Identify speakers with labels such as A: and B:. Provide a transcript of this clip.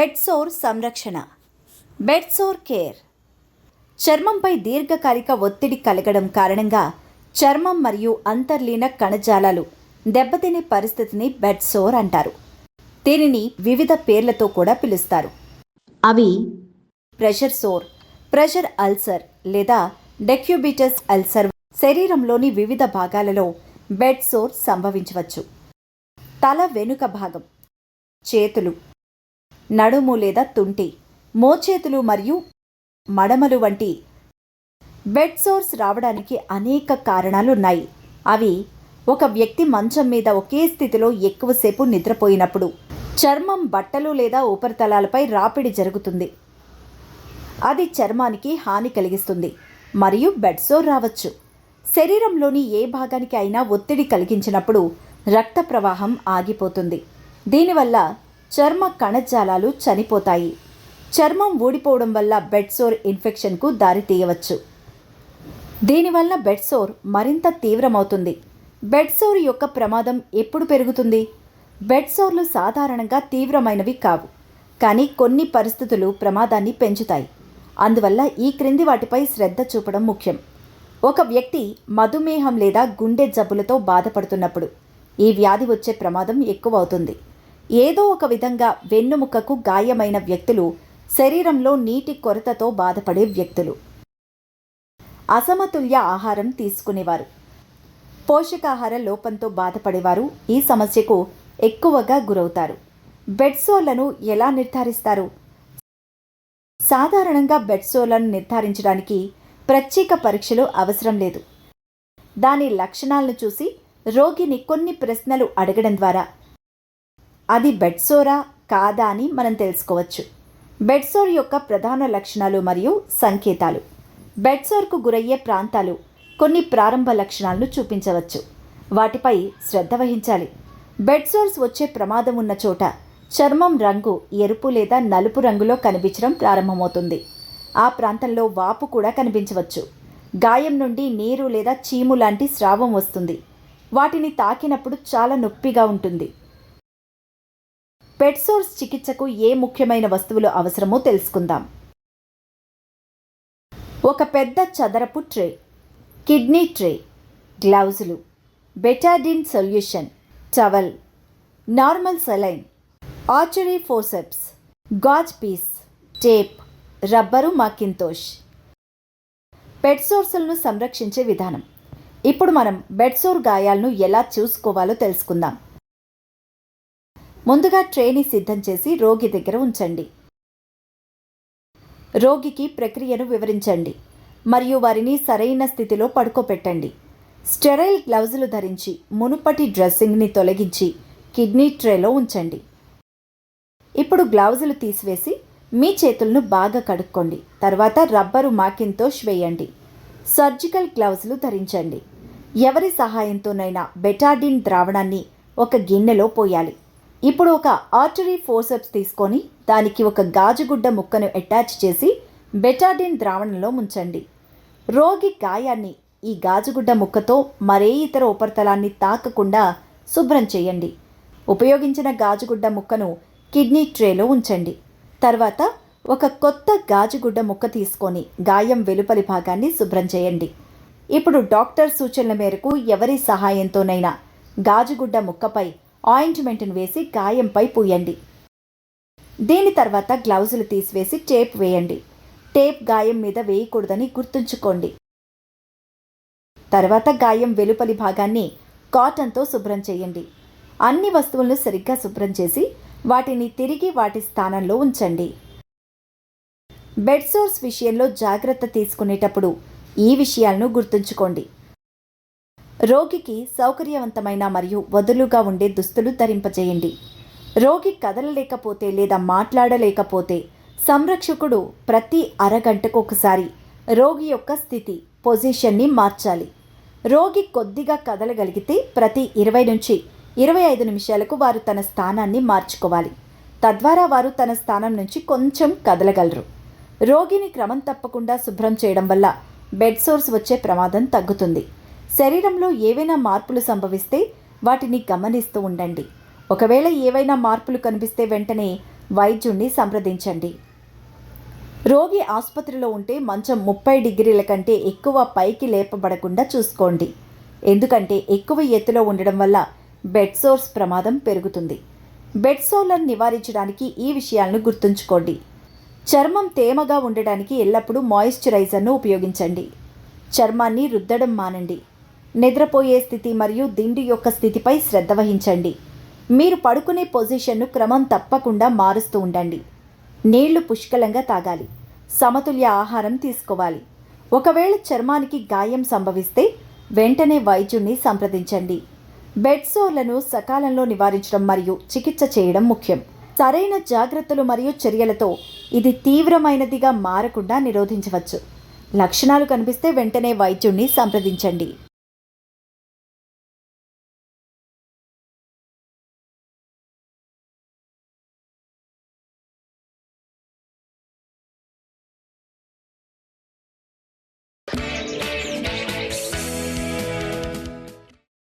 A: Bed sore సంరక్షణ. Bed sore care. చర్మంపై దీర్ఘకాలిక ఒత్తిడి కలగడం కారణంగా చర్మం మరియు అంతర్లీన కణజాలాలు దెబ్బతినే పరిస్థితిని బెడ్ సోర్ అంటారు. దీనిని వివిధ పేర్లతో కూడా పిలుస్తారు. అవి ప్రెషర్ సోర్ ప్రెషర్ అల్సర్ లేదా డెక్యూబిటస్ అల్సర్ శరీరంలోని వివిధ భాగాలలో బెడ్ సోర్ సంభవించవచ్చు. తల వెనుక భాగం చేతులు నడుము లేదా తుంటి మోచేతులు మరియు మడమలు వంటి బెడ్ సోర్స్ రావడానికి అనేక కారణాలు ఉన్నాయి అవి ఒక వ్యక్తి మంచం మీద ఒకే స్థితిలో ఎక్కువసేపు నిద్రపోయినప్పుడు చర్మం బట్టలు లేదా ఉపరితలాలపై రాపిడి జరుగుతుంది. అది చర్మానికి హాని కలిగిస్తుంది మరియు బెడ్ సోర్ రావచ్చు. శరీరంలోని ఏ భాగానికి అయినా ఒత్తిడి కలిగించినప్పుడు రక్త ప్రవాహం ఆగిపోతుంది. దీనివల్ల చర్మ కణజాలాలు చనిపోతాయి. చర్మం ఊడిపోవడం వల్ల బెడ్ సోర్ ఇన్ఫెక్షన్కు దారితీయవచ్చు దీనివల్ల బెడ్ సోర్ మరింత తీవ్రమవుతుంది. బెడ్ సోర్ యొక్క ప్రమాదం ఎప్పుడు పెరుగుతుంది? బెడ్ సోర్లు సాధారణంగా తీవ్రమైనవి కావు కానీ కొన్ని పరిస్థితులు ప్రమాదాన్ని పెంచుతాయి. అందువల్ల ఈ క్రింది వాటిపై శ్రద్ధ చూపడం ముఖ్యం. ఒక వ్యక్తి మధుమేహం లేదా గుండె జబ్బులతో బాధపడుతున్నప్పుడు ఈ వ్యాధి వచ్చే ప్రమాదం ఎక్కువ అవుతుంది ఏదో ఒక విధంగా వెన్నుముకకు గాయమైన వ్యక్తులు శరీరంలో నీటి కొరతతో బాధపడే వ్యక్తులు. అసమతుల్య ఆహారం తీసుకునేవారు. పోషకాహార లోపంతో బాధపడేవారు ఈ సమస్యకు ఎక్కువగా గురవుతారు. బెడ్సోలను ఎలా నిర్ధారిస్తారు? సాధారణంగా బెడ్సోలను నిర్ధారించడానికి ప్రత్యేక పరీక్షలు అవసరం లేదు. దాని లక్షణాలను చూసి రోగిని కొన్ని ప్రశ్నలు అడగడం ద్వారా అది బెడ్సోరా కాదా అని మనం తెలుసుకోవచ్చు. బెడ్సోర్ యొక్క ప్రధాన లక్షణాలు మరియు సంకేతాలు. బెడ్సోర్కు గురయ్యే ప్రాంతాలు కొన్ని ప్రారంభ లక్షణాలను చూపించవచ్చు. వాటిపై శ్రద్ధ వహించాలి. బెడ్సోర్స్ వచ్చే ప్రమాదం ఉన్న చోట చర్మం రంగు ఎరుపు లేదా నలుపు రంగులో కనిపించడం ప్రారంభమవుతుంది. ఆ ప్రాంతంలో వాపు కూడా కనిపించవచ్చు. గాయం నుండి నీరు లేదా చీము లాంటి స్రావం వస్తుంది. వాటిని తాకినప్పుడు చాలా నొప్పిగా ఉంటుంది. పెట్ సోర్స్ చికిత్సకు ఏ ముఖ్యమైన వస్తువులు అవసరమో తెలుసుకుందాం. ఒక పెద్ద చదరపు tray kidney tray గ్లౌజులు betadine solution towel normal saline artery forceps gauze piece tape rubber mackintosh. Bed సోర్సులను సంరక్షించే విధానం. ఇప్పుడు మనం బెడ్సోర్ గాయాలను ఎలా చూసుకోవాలో తెలుసుకుందాం. ముందుగా ట్రేని సిద్ధం చేసి రోగి దగ్గర ఉంచండి. రోగికి ప్రక్రియను వివరించండి. మరియు వారిని సరైన స్థితిలో పడుకోపెట్టండి. స్టెరైల్ గ్లౌజులు ధరించి మునుపటి డ్రెస్సింగ్ని తొలగించి కిడ్నీ ట్రేలో ఉంచండి. ఇప్పుడు గ్లౌజులు తీసివేసి మీ చేతులను బాగా కడుక్కోండి. తర్వాత రబ్బరు మాకిన్తో వేయండి సర్జికల్ గ్లౌజులు ధరించండి. ఎవరి సహాయంతోనైనా బెటాడిన్ ద్రావణాన్ని ఒక గిన్నెలో పోయాలి. ఇప్పుడు ఒక ఆర్టరీ ఫోర్సెప్స్ తీసుకొని దానికి ఒక గాజుగుడ్డ ముక్కను అటాచ్ చేసి బెటాడిన్ ద్రావణంలో ముంచండి. రోగి గాయాన్ని ఈ గాజుగుడ్డ ముక్కతో మరే ఇతర ఉపరితలాన్ని తాకకుండా శుభ్రం చేయండి. ఉపయోగించిన గాజుగుడ్డ ముక్కను కిడ్నీ ట్రేలో ఉంచండి. తర్వాత ఒక కొత్త గాజుగుడ్డ ముక్క తీసుకొని గాయం వెలుపలి భాగాన్ని శుభ్రం చేయండి. ఇప్పుడు డాక్టర్ సూచనల మేరకు ఎవరి సహాయంతోనైనా గాజుగుడ్డ ముక్కపై ఆయింట్మెంట్ను వేసి గాయంపై పూయండి. దీని తర్వాత గ్లౌజులు తీసివేసి టేప్ వేయండి. టేప్ గాయం మీద వేయకూడదని గుర్తుంచుకోండి. తర్వాత గాయం వెలుపలి భాగాన్ని కాటన్తో శుభ్రం చేయండి. అన్ని వస్తువులను సరిగ్గా శుభ్రం చేసి వాటిని తిరిగి వాటి స్థానంలో ఉంచండి. బెడ్ సోర్స్ విషయంలో జాగ్రత్త తీసుకునేటప్పుడు ఈ విషయాలను గుర్తుంచుకోండి. రోగికి సౌకర్యవంతమైన మరియు వదులుగా ఉండే దుస్తులు ధరింపజేయండి. రోగి కదలలేకపోతే లేదా మాట్లాడలేకపోతే సంరక్షకుడు ప్రతి అరగంటకు ఒకసారి రోగి యొక్క స్థితి పొజిషన్ని మార్చాలి. రోగి కొద్దిగా కదలగలిగితే ప్రతి ఇరవై నుంచి ఇరవై ఐదు నిమిషాలకు వారు తన స్థానాన్ని మార్చుకోవాలి. తద్వారా వారు తన స్థానం నుంచి కొంచెం కదలగలరు. రోగిని క్రమం తప్పకుండా శుభ్రం చేయడం వల్ల బెడ్ సోర్స్ వచ్చే ప్రమాదం తగ్గుతుంది. శరీరంలో ఏవైనా మార్పులు సంభవిస్తే వాటిని గమనిస్తూ ఉండండి. ఒకవేళ ఏవైనా మార్పులు కనిపిస్తే వెంటనే వైద్యుణ్ణి సంప్రదించండి. రోగి ఆసుపత్రిలో ఉంటే మంచం ముప్పై డిగ్రీల కంటే ఎక్కువ పైకి లేపబడకుండా చూసుకోండి. ఎందుకంటే ఎక్కువ ఎత్తులో ఉండడం వల్ల బెడ్ సోర్స్ ప్రమాదం పెరుగుతుంది. బెడ్ సోర్లను నివారించడానికి ఈ విషయాలను గుర్తుంచుకోండి. చర్మం తేమగా ఉండడానికి ఎల్లప్పుడూ మాయిశ్చరైజర్ను ఉపయోగించండి. చర్మాన్ని రుద్దడం మానండి. నిద్రపోయే స్థితి మరియు దిండు యొక్క స్థితిపై శ్రద్ధ వహించండి. మీరు పడుకునే పొజిషన్ను క్రమం తప్పకుండా మారుస్తూ ఉండండి. నీళ్ళు పుష్కలంగా తాగాలి. సమతుల్య ఆహారం తీసుకోవాలి. ఒకవేళ చర్మానికి గాయం సంభవిస్తే వెంటనే వైద్యుణ్ణి సంప్రదించండి. బెడ్ సోర్లను సకాలంలో నివారించడం మరియు చికిత్స చేయడం ముఖ్యం. సరైన జాగ్రత్తలు మరియు చర్యలతో ఇది తీవ్రమైనదిగా మారకుండా నిరోధించవచ్చు. లక్షణాలు కనిపిస్తే వెంటనే వైద్యుణ్ణి సంప్రదించండి.